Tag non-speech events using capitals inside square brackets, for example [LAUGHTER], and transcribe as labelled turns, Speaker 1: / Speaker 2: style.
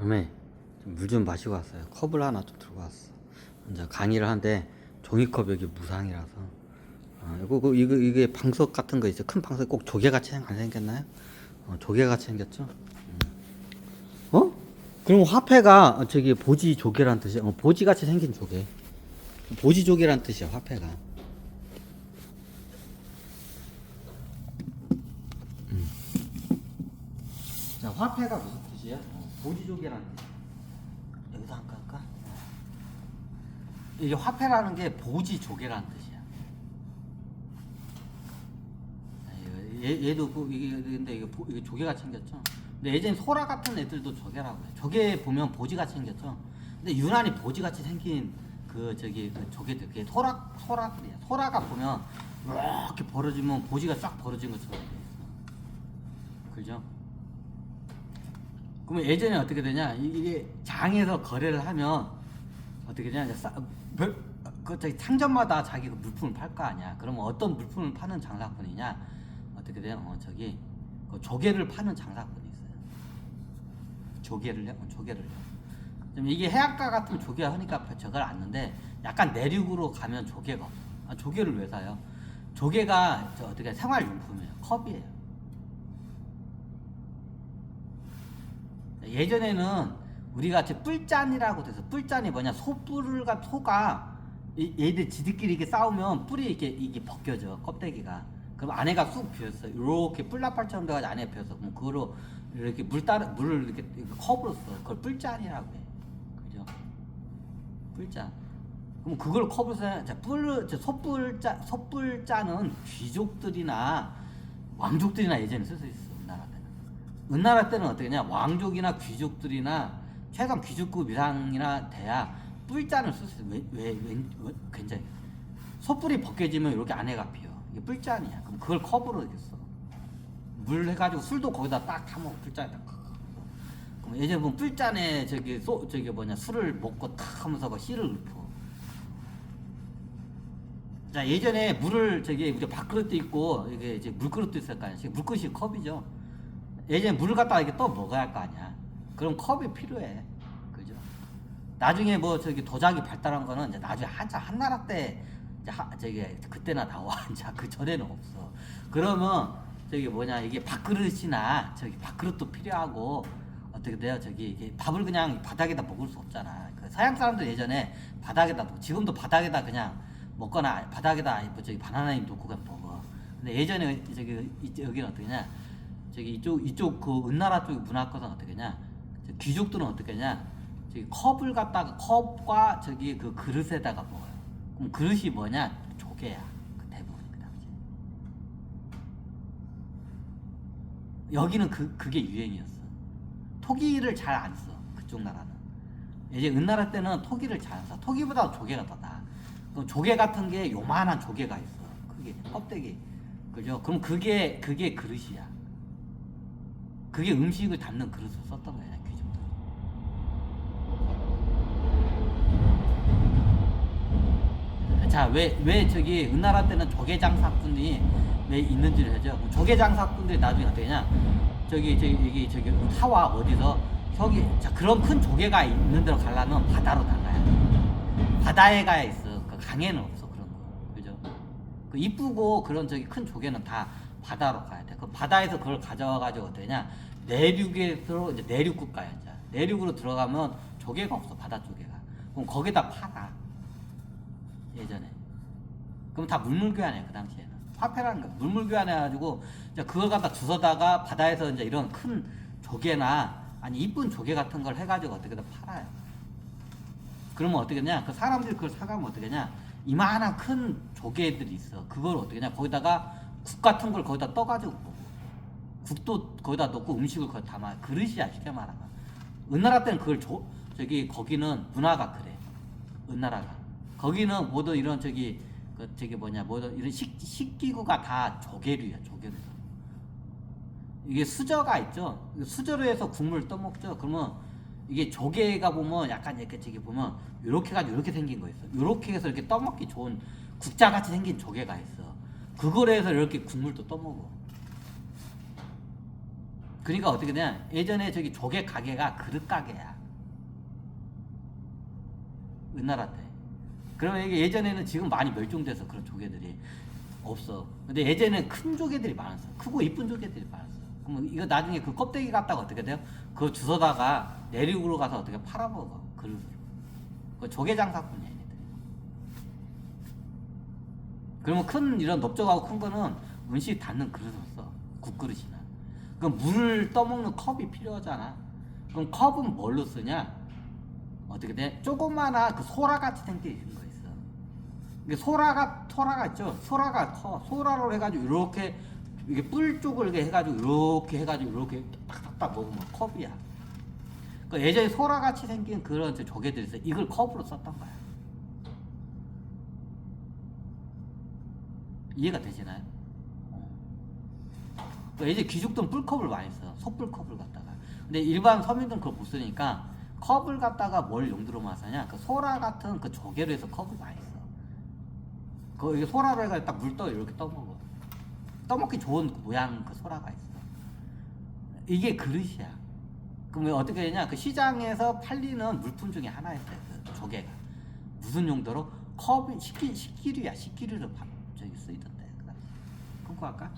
Speaker 1: 어메 물좀 마시고 왔어요. 컵을 하나 좀 들고 왔어. 이제 강의를 하는데 종이컵 여기 무상이라서. 어, 이거 이거 이게 방석 같은 거 있죠. 큰 방석 꼭 조개 같이 안 생겼나요? 어, 조개 같이 생겼죠? 음. 어? 그럼 화폐가 어, 저기 보지 조개란 뜻이야. 어, 보지 같이 생긴 조개. 보지 조개란 뜻이야 화폐가. 음. 자 화폐가 무슨 뜻이야? 어, 보지 조개란 뜻. 여기서 한 깔까? 이게 화폐라는 게 보지 조개라는 뜻이야. 얘, 얘도 그 이게 근데 이게, 보, 이게 조개가 생겼죠. 근데 예전 소라 같은 애들도 조개라고 해. 조개 보면 보지가 생겼죠. 근데 유난히 보지같이 생긴 그 저기 그 조개들 그게 소라 소라들이야. 소라가 보면 이렇게 벌어지면 보지가 쫙 벌어진 것처럼 돼 있어. 그죠? 그러면 예전에 어떻게 되냐? 이- 이게 장에서 거래를 하면 어떻게 되냐? 싸, 별, 그 저기 상점마다 자기 그 물품을 팔 거 아니야. 그러면 어떤 물품을 파는 장사꾼이냐? 어떻게 돼요? 어, 저기 그 조개를 파는 장사꾼이 있어요. 조개를 요? 어, 조개를 요. 좀 이게 해안가 같은 조개가 하니까 저걸 않는데 약간 내륙으로 가면 조개가. 아, 조개를 왜 사요? 조개가 저 어떻게 생활용품이에요. 컵이에요. 예전에는 우리가 이제 뿔짠이라고 돼서 뿔짠이 뭐냐 소뿔을 가 소가 이- 얘들 지들끼리 이렇게 싸우면 뿔이 이렇게 이게 벗겨져 껍데기가. 그럼 안에가 쑥 비었어. 이렇게 뿔나팔처럼 돼가지고 안에 비었어 그럼 그거로 이렇게 물 따르 물을 이렇게, 이렇게 컵으로 써 그걸 뿔짠이라고 해. 그죠? 뿔짠 그럼 그걸 컵으로 써야 자, 뿔, 저 소뿔짜 소뿔짜는 귀족들이나 왕족들이나 예전에 쓸 수 있어 은나라 때는 어떻게냐? 왕족이나 귀족들이나 최소한 귀족급 이상이나 돼야 뿔잔을 쓸수 있어 왜왜 왜, 왜, 굉장히 소뿔이 벗겨지면 이렇게 안에가 비어. 이게 뿔잔이야. 그럼 그걸 컵으로 이렇게 써물 해가지고 술도 거기다 딱 타먹어. 뿔잔에다 그럼 예전에 보면 뿔잔에 저기 소 저기 뭐냐 술을 먹고 탁 하면서 그 씨를 읊어. 자 예전에 물을 저기 우리 밥그릇도 있고 이게 이제 물그릇도 있을 거 아니야. 물그릇이 컵이죠 예전에 물을 갖다가 이렇게 떠 먹어야 할 거 아니야. 그럼 컵이 필요해. 그죠? 나중에 뭐 저기 도자기 발달한 거는 이제 나중에 한자 한나라 때 이제 하, 저기 그때나 나와. [LAUGHS] 이제 그 전에는 없어. 그러면 저기 뭐냐 이게 밥그릇이나 저기 밥그릇도 필요하고 어떻게 돼요? 저기 이게 밥을 그냥 바닥에다 먹을 수 없잖아. 그 서양 사람들 예전에 바닥에다 지금도 바닥에다 그냥 먹거나 바닥에다 뭐 저기 바나나 잎 놓고 그냥 먹어. 근데 예전에 저기 이- 여기는 어떻게냐 저기 이쪽 이쪽 그 은나라 쪽 문화권은 어떻게냐 저 귀족들은 어떻게냐 저기 컵을 갖다가 컵과 저기 그 그릇에다가 먹어요. 그럼 그릇이 뭐냐 조개야 그 대부분 그 당시. 여기는 그 그게 유행이었어. 토기를 잘 안 써. 그쪽 나라는. 이제 은나라 때는 토기를 잘 안 써. 토기보다 조개가 더 나. 그 조개 같은 게 요만한 조개가 있어. 그게 껍데기. 그죠? 그럼 그게 그게 그릇이야. 그게 음식을 담는 그릇을 썼던 거야 귀족들. 자, 왜, 왜 저기 은나라 때는 조개 장 사꾼이 왜 있는지를 하죠. 그럼 조개 장 사꾼들이 나중에 어떻게 냐 저기, 저기, 여기, 저기, 타와 어디서, 저기, 자, 그런 큰 조개가 있는 데로 가려면 바다로 나가야 돼. 바다에 가야 있어. 그 강에는 없어, 그런 거. 그죠? 그 이쁘고 그런 저기 큰 조개는 다 바다로 가야 돼. 그 바다에서 그걸 가져와가지고 어떠냐 내륙에서 이제 내륙국 가야 돼. 내륙으로 들어가면 조개가 없어 바다 조개가. 그럼 거기다 팔아. 예전에. 그럼 다 물물교환해 그 당시에는. 화폐라는 거 물물교환해가지고 이제 그걸 갖다 주워다가 바다에서 이제 이런 큰 조개나 아니 이쁜 조개 같은 걸 해가지고 어떻게든 팔아요. 그러면 어떻게 하냐? 그 사람들이 그걸 사가면 어떻게 하냐? 이만한 큰 조개들이 있어. 그걸 어떻게 하냐? 거기다가 국 같은 걸 거기다 떠가지고. 국도 거기다 넣고 음식을 거기 담아. 그릇이야, 쉽게 말하면. 은나라 때는 그걸 줘, 저기, 거기는 문화가 그래. 은나라가. 거기는 모든 이런 저기, 그 저기 뭐냐, 모든 이런 식, 식기구가 다 조개류야, 조개류. 이게 수저가 있죠. 수저로 해서 국물 떠먹죠. 그러면 이게 조개가 보면 약간 이렇게 저기 보면 이렇게 가지고 이렇게 생긴 거 있어. 이렇게 해서 이렇게 떠먹기 좋은 국자 같이 생긴 조개가 있어. 그걸 해서 이렇게 국물도 떠먹어. 그러니까 어떻게 되냐? 예전에 저기 조개 가게가 그릇 가게야. 은나라 때. 그러면 이게 예전에는 지금 많이 멸종돼서 그런 조개들이 없어. 근데 예전에는 큰 조개들이 많았어. 크고 이쁜 조개들이 많았어. 그러면 이거 나중에 그 껍데기 갖다가 어떻게 돼요? 그거 주워다가 내륙으로 가서 어떻게 팔아먹어 그릇으로 그 조개 장사꾼이야 얘네들이 그러면 큰 이런 넓적하고 큰 거는 음식 닿는 그릇을 써 국그릇이나. 그럼 물을 떠먹는 컵이 필요하잖아. 그럼 컵은 뭘로 쓰냐? 어떻게 돼? 조그마한 그 소라 같이 생긴 거 있어. 이게 소라가 소라가 있죠? 소라가 커. 소라로 해가지고 이렇게 이게 뿔 쪽을 이렇게 해가지고 이렇게 해가지고 이렇게 딱딱딱 먹으면 컵이야. 그 예전에 소라 같이 생긴 그런 저 조개들이 있어 이걸 컵으로 썼던 거야 이해가 되시나요? 그 예전에 귀족들은 뿔컵을 많이 써. 소뿔컵을 갖다가. 근데 일반 서민들은 그걸 못 쓰니까 컵을 갖다가 뭘 용도로만 쓰냐? 그 소라 같은 그 조개로 해서 컵을 많이 써. 그 이게 소라로 해가지고 딱물떠 이렇게 떠먹어. 떠먹기 좋은 그 모양 그 소라가 있어. 이게 그릇이야. 그럼 어떻게 되냐? 그 시장에서 팔리는 물품 중에 하나였어요. 그 조개가. 무슨 용도로? 컵이 식기, 식기류야. 식기류로 밥, 저기 쓰이던데. 끊고 할까?